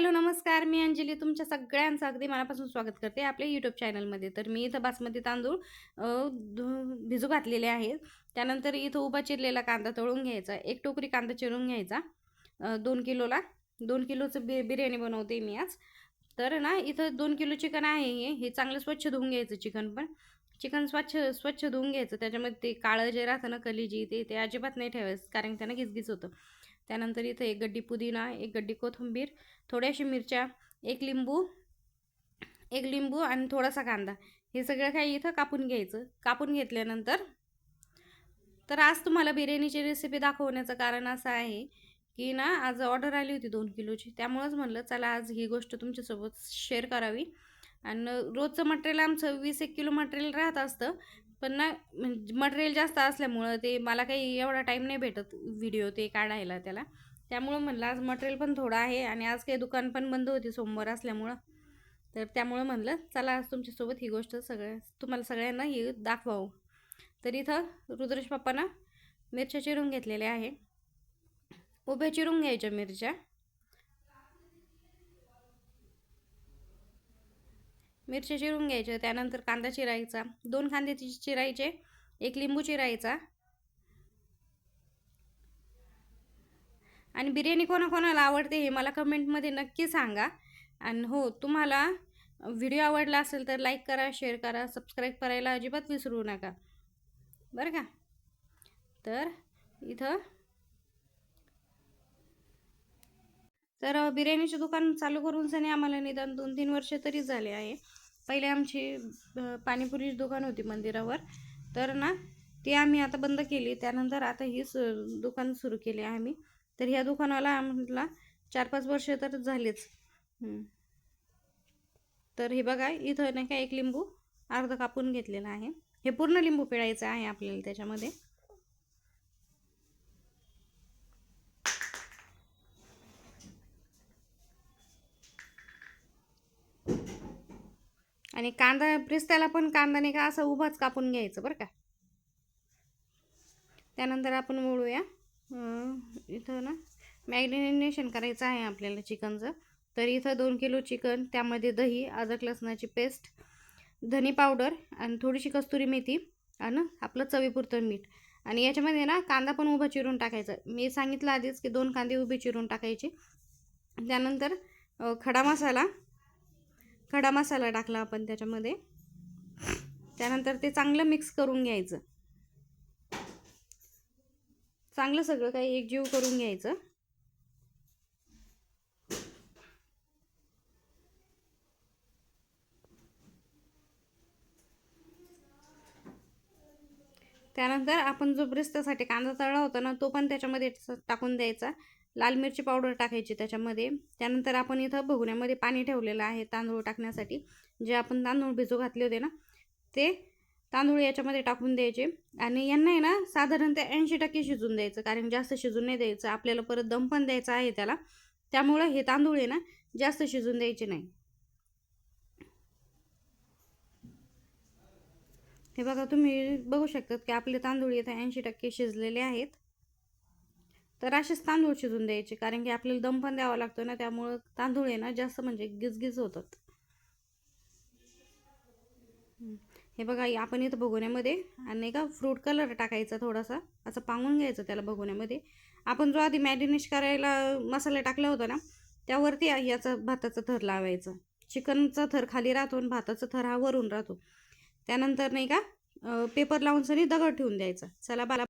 Hello नमस्कार. मी अंजली. तुमच्या सगळ्यांचं अगदी मनापासून स्वागत करते आपल्या यूट्यूब चॅनलमध्ये तर मी इथं बासमती तांदूळ धु भिजू घातलेले आहेत. त्यानंतर इथं उभा चिरलेला कांदा तळून घ्यायचा. एक टोकरी कांदा चिरून घ्यायचा दोन किलोला. दोन किलोचं बि बिर्याणी बनवते मी आज. तर ना इथं दोन किलो चिकन आहे हे. हे चांगलं स्वच्छ धुवून घ्यायचं चिकन पण. चिकन स्वच्छ स्वच्छ धुवून घ्यायचं. त्याच्यामध्ये ते काळं जे राहतं ना कलिजी ते ते अजिबात नाही ठेवायचं कारण त्यानं घिसघिस होतं. त्यानंतर इथं एक गड्डी पुदिना एक गड्डी कोथिंबीर थोड्याशी मिरच्या एक लिंबू एक लिंबू आणि थोडासा कांदा. हे सगळं काही इथं कापून घ्यायचं. कापून घेतल्यानंतर तर आज तुम्हाला बिर्याणीची रेसिपी दाखवण्याचं कारण असं आहे की ना आज ऑर्डर आली होती दोन किलोची. त्यामुळंच म्हणलं चला आज ही गोष्ट तुमच्यासोबत शेअर करावी. आणि रोजचं मटेरियल आमचं वीस एक किलो मटेरियल राहत असतं. पण ना म्हणजे मटेरियल जास्त असल्यामुळं ते मला काही एवढा टाईम नाही भेटत व्हिडिओ ते काढायला त्याला. त्यामुळं म्हणलं आज मटेरियल पण थोडं आहे आणि आज काही दुकान पण बंद होती सोमवार असल्यामुळं. तर त्यामुळं म्हणलं चला आज तुमच्यासोबत ही गोष्ट सगळ्या तुम्हाला सगळ्यांना ही दाखवावं. तर इथं रुद्रेश पप्पांना मिरच्या चिरून घेतलेल्या आहे उभ्या चिरून घ्यायच्या मिरच्या. मिरच्या चिरून घ्यायच्या त्यानंतर कांदा चिरायचा दोन कांदे चिरायचे एक लिंबू चिरायचा. आणि बिर्याणी कोणाकोणाला आवडते हे मला कमेंटमध्ये नक्की सांगा. आणि हो तुम्हाला व्हिडिओ आवडला असेल तर लाईक करा शेअर करा सबस्क्राईब करायला अजिबात विसरू नका. बरं का? तर इथं तर बिर्याणीचे दुकान चालू करून सनी आम्हाला निदान दोन तीन वर्ष तरी झाले आहे. पहिले आमची पाणीपुरीची दुकान होती मंदिरावर. तर ना ती आम्ही आता बंद केली. त्यानंतर आता ही स दुकान सुरू केली आहे आम्ही. तर ह्या दुकानाला आम्हाला चार पाच वर्ष तर झालेच. तर हे बघा इथं नाही का एक लिंबू अर्ध कापून घेतलेला आहे. हे पूर्ण लिंबू पिळायचं आहे आपल्याला त्याच्यामध्ये. आणि कांदा प्रिस्त्याला पण कांदा नाही का असा उभाच कापून घ्यायचं बरं का. त्यानंतर आपण मोडूया. इथं ना मॅग्नेशन करायचं आहे आपल्याला चिकनचं तर इथं दोन किलो चिकन त्यामध्ये दही अदरक लसणाची पेस्ट धनी पावडर आणि थोडीशी कस्तुरी मेथी आणि आपलं चवीपुरतं मीठ. आणि याच्यामध्ये ना कांदा पण उभा चिरून टाकायचा. मी सांगितलं आधीच की दोन कांदे उभे चिरून टाकायचे. त्यानंतर खडा मसाला खडा मसाला टाकला आपण त्याच्यामध्ये. त्यानंतर ते चांगलं मिक्स करून घ्यायचं. चांगलं सगळं काही एकजीव करून घ्यायचं. त्यानंतर आपण जो ब्रिस्तासाठी कांदा तळला होता ना तो पण त्याच्यामध्ये टाकून द्यायचा. लाल मिरची पावडर टाकायची त्याच्यामध्ये. त्यानंतर आपण इथं भगुण्यामध्ये पाणी ठेवलेलं आहे तांदूळ टाकण्यासाठी. जे आपण तांदूळ भिजू घातले होते ना ते तांदूळ याच्यामध्ये टाकून द्यायचे. आणि यांना आहे ना साधारण ते ऐंशी टक्के शिजून द्यायचं कारण जास्त शिजून नाही द्यायचं. आपल्याला परत दम पण द्यायचा आहे त्याला. त्यामुळं हे तांदूळ आहे ना जास्त शिजून द्यायचे नाही. हे बघा तुम्ही बघू शकतात की आपले तांदूळ इथं ऐंशी टक्के शिजलेले आहेत. तर असेच तांदूळ शिजून द्यायचे कारण की आपल्याला दम पण द्यावा लागतो ना त्यामुळं तांदूळ आहे ना जास्त म्हणजे गिजगिज होतात. हे बघा आपण इथं भगोण्यामध्ये आणि नाही का फ्रूट कलर टाकायचा थोडासा असं पांगून घ्यायचं त्याला भगोण्यामध्ये आपण जो आधी मॅरिनेश करायला मसाला टाकला होता ना त्यावरती याचा भाताचा थर लावायचा. चिकनचा थर खाली राहतो आणि भाताचा थर हा वरून राहतो. त्यानंतर नाही का पेपर लावून सनी दगड ठेवून द्यायचा. चला बाला